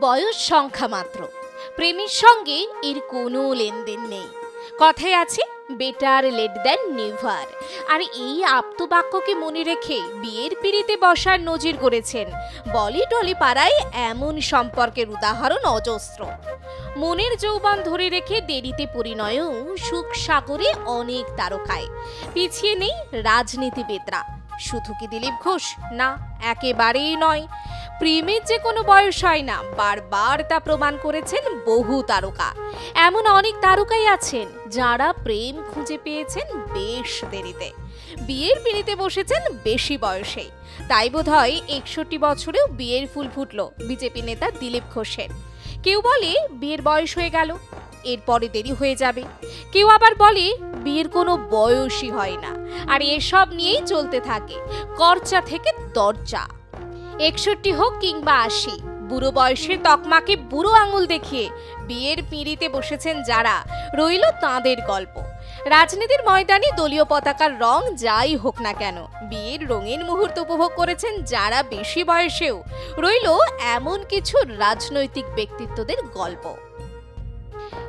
বয়স সংখ্যা মাত্র। প্রেমের সঙ্গে এর কোনো লেনদেন নেই। কথায় আছে বেটার লেট দেন নেভার আর এই আপ্তবাক্যকে মনে রেখে বিয়ের পিড়িতে বসার নজির করেছেন বলি টলি পাড়ায় এমন সম্পর্কের উদাহরণ অজস্র। মনের যৌবন ধরে রেখে দেরিতে পরিণয়ও সুখ সাগরে অনেক তারকায়। পিছিয়ে নেই রাজনীতিবিদরা। শুধু কি দিলীপ ঘোষ? না, একেবারেই নয়। প্রেমের যে কোনো বয়স হয় না, বারবার তা প্রমাণ করেছেন বহু তারকা। এমন অনেক তারকাই আছেন যারা প্রেম খুঁজে পেয়েছেন বেশ দেরিতে। বিয়ের পিড়িতে বসেছেন বেশি বয়সে। তাই বোধ হয় একষট্টি বছরেও বিয়ের ফুল ফুটল বিজেপি নেতা দিলীপ ঘোষের। কেউ বলে বিয়ের বয়স হয়ে গেল, এরপরে দেরি হয়ে যাবে। কেউ আবার বলে বিয়ের কোনো বয়সই হয় না। আর এসব নিয়েই চলতে থাকে। করচা থেকে দরজা। একষট্টি হোক কিংবা আশি, বুড়ো বয়সে তকমাকে বুড়ো আঙুল দেখিয়ে বিয়ের পিঁড়িতে বসেছেন যারা, রইল তাঁদের গল্প। রাজনীতির ময়দানে দলীয় পতাকার রং যাই হোক না কেন, বিয়ের রঙিন মুহূর্ত উপভোগ করেছেন যারা বেশি বয়সেও, রইল এমন কিছু রাজনৈতিক ব্যক্তিত্বদের গল্প।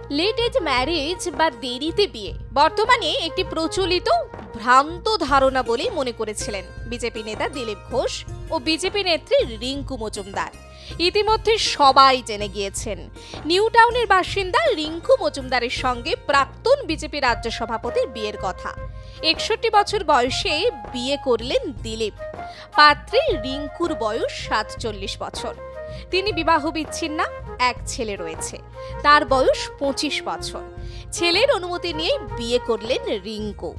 লেট এজ ম্যারেজ বা দেরিতে বিয়ে, বর্তমানে একটি প্রচলিত ভ্রান্ত ধারণা বলেই মনে করেছিলেন বিজেপি নেতা দিলীপ ঘোষ ও বিজেপি নেত্রী রিঙ্কু মজুমদার। ইতিমধ্যে সবাই জেনে গিয়েছেন, নিউ টাউনের বাসিন্দা রিঙ্কু মজুমদারের সঙ্গে প্রাক্তন বিজেপি রাজ্য সভাপতির বিয়ের কথা। একষট্টি বছর বয়সে বিয়ে করলেন দিলীপ। পাত্রী রিঙ্কুর বয়স সাতচল্লিশ বছর। তিনি বিবাহ বিচ্ছিন্না, এক ছেলে রয়েছে। তার বয়স পঁচিশ বছর। ছেলের অনুমতি নিয়ে বিয়ে করলেন রিঙ্কু।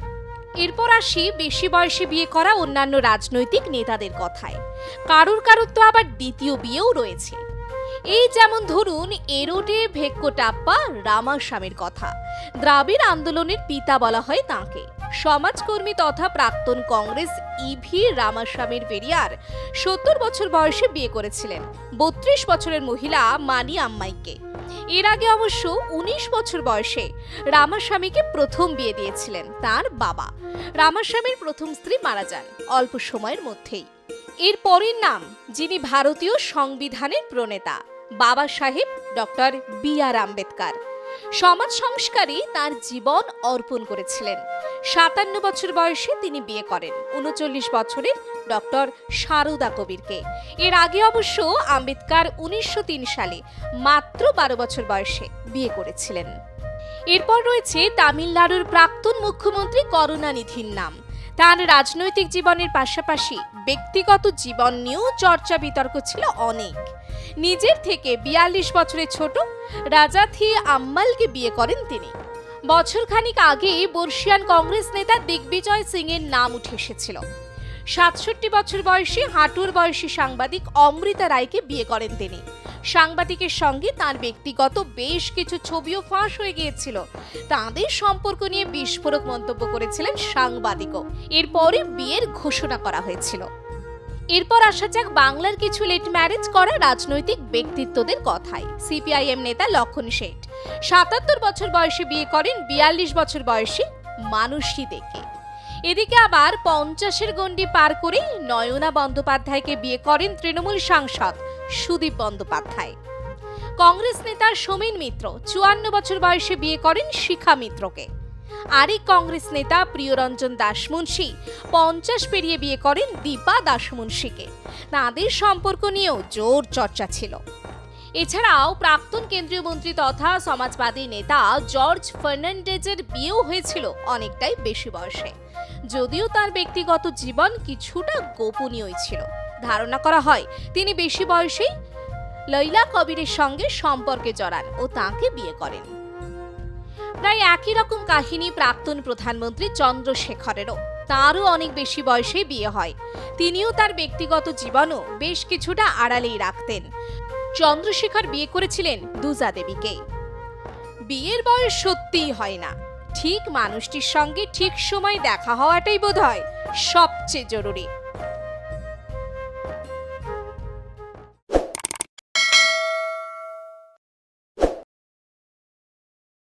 এরপর আসি বেশি বয়সে বিয়ে করা অন্যান্য রাজনৈতিক নেতাদের কথায়। কারুর কারুর তো আবার দ্বিতীয় বিয়েও রয়েছে। এই যেমন ধরুন এরোটে ভেক্কোটাপ্পা রামাস্বামীর কথা। দ্রাবিড় আন্দোলনের পিতা বলা হয় তাঁকে। সমাজকর্মী তথা প্রাক্তন কংগ্রেস ইভি রামাস্বামীর পেরিয়ার সত্তর বছর বয়সে বিয়ে করেছিলেন। বত্রিশ বছরের মহিলা মানি আম্মাইকে। এর আগে অবশ্য উনিশ বছর বয়সে রামাস্বামীকে প্রথম বিয়ে দিয়েছিলেন তার বাবা। রামাস্বামীর প্রথম স্ত্রী মারা যান অল্প সময়ের মধ্যেই। এর পরের নাম, যিনি ভারতীয় সংবিধানের প্রণেতা, বাবা সাহেব ডক্টর বি আর আম্বেদকর। সমাজ সংস্কারে তার জীবন অর্পণ করেছিলেন। সাতান্ন বছর বয়সে তিনি বিয়ে করেন। উনচল্লিশ বছরের ডক্টর সারদা কবিরকে। এর আগে অবশ্য আম্বেদকর উনিশশো তিন সালে মাত্র বারো বছর বয়সে বিয়ে করেছিলেন। এরপর রয়েছে তামিলনাড়ুর প্রাক্তন মুখ্যমন্ত্রী করুণানিধির নাম। তার রাজনৈতিক জীবনের পাশাপাশি ব্যক্তিগত জীবন নিয়েও চর্চা বিতর্ক ছিল অনেক। নিজের থেকে বিয়াল্লিশ বছরের ছোট রাজা রাজাথি আম্মালকে বিয়ে করেন তিনি। বছরখানিক আগে বর্ষিয়ান কংগ্রেস নেতা দিগ্বিজয় সিং এর নাম উঠে এসেছিল। সাতষট্টি বছর বয়সী হাঁটুর বয়সী সাংবাদিক অমৃতা রায়কে বিয়ে করেন তিনি। সাংবাদিকের সঙ্গে তার ব্যক্তিগত বেশ কিছু ছবিও ফাঁস হয়ে গিয়েছিল। তাদের সম্পর্ক নিয়ে বিস্ফোরক মন্তব্য করেছিলেন সাংবাদিকও। এরপরে বিয়ের ঘোষণা করা হয়েছিল। এরপর আসা যাক বাংলার কিছু লেট ম্যারেজ করা রাজনৈতিক ব্যক্তিত্বদের কথায়। সিপিআইএম নেতা লক্ষণ শেঠ, সাতাত্তর বছর বয়সে বিয়ে করেন বিয়াল্লিশ বছর বয়সী মানুষই দেখে এদিকে আবার পঞ্চাশের গণ্ডি পার করে নয়না বন্দ্যোপাধ্যায়কে বিয়ে করেন তৃণমূল সাংসদ সুদীপ বন্দ্যোপাধ্যায়। কংগ্রেস নেতা সোমেন মিত্র চুয়ান্ন বছর বয়সে বিয়ে করেন শিখা মিত্রকে। আরেক কংগ্রেস নেতা প্রিয়রঞ্জন দাসমুন্সী পঞ্চাশ পেরিয়ে বিয়ে করেন দীপা দাসমুন্সীকে তাঁদের সম্পর্ক নিয়েও জোর চর্চা ছিল। এছাড়াও প্রাক্তন কেন্দ্রীয় মন্ত্রী তথা সমাজবাদী নেতা জর্জ ফার্নান্ডেজের বিয়েও হয়েছিল অনেকটাই বেশি বয়সে। যদিও তার ব্যক্তিগত জীবন কিছুটা গোপনীয়ই ছিল। ধারণা করা হয়, তিনি বেশি বয়সেই লৈলা কবিরের সঙ্গে সম্পর্কে জড়ান ও তাকে বিয়ে করেন। প্রায় একই রকম কাহিনী প্রাক্তন প্রধানমন্ত্রী চন্দ্রশেখরেরও। তারও অনেক বেশি বয়সে বিয়ে হয়। তিনিও তার ব্যক্তিগত জীবনও বেশ কিছুটা আড়ালেই রাখতেন। চন্দ্রশেখর বিয়ে করেছিলেন দুজা দেবীকে। বিয়ের বয়স সত্যিই হয় না। ঠিক মানুষটির সঙ্গে ঠিক সময় দেখা হওয়াটাই বোধ হয় সবচেয়ে জরুরি।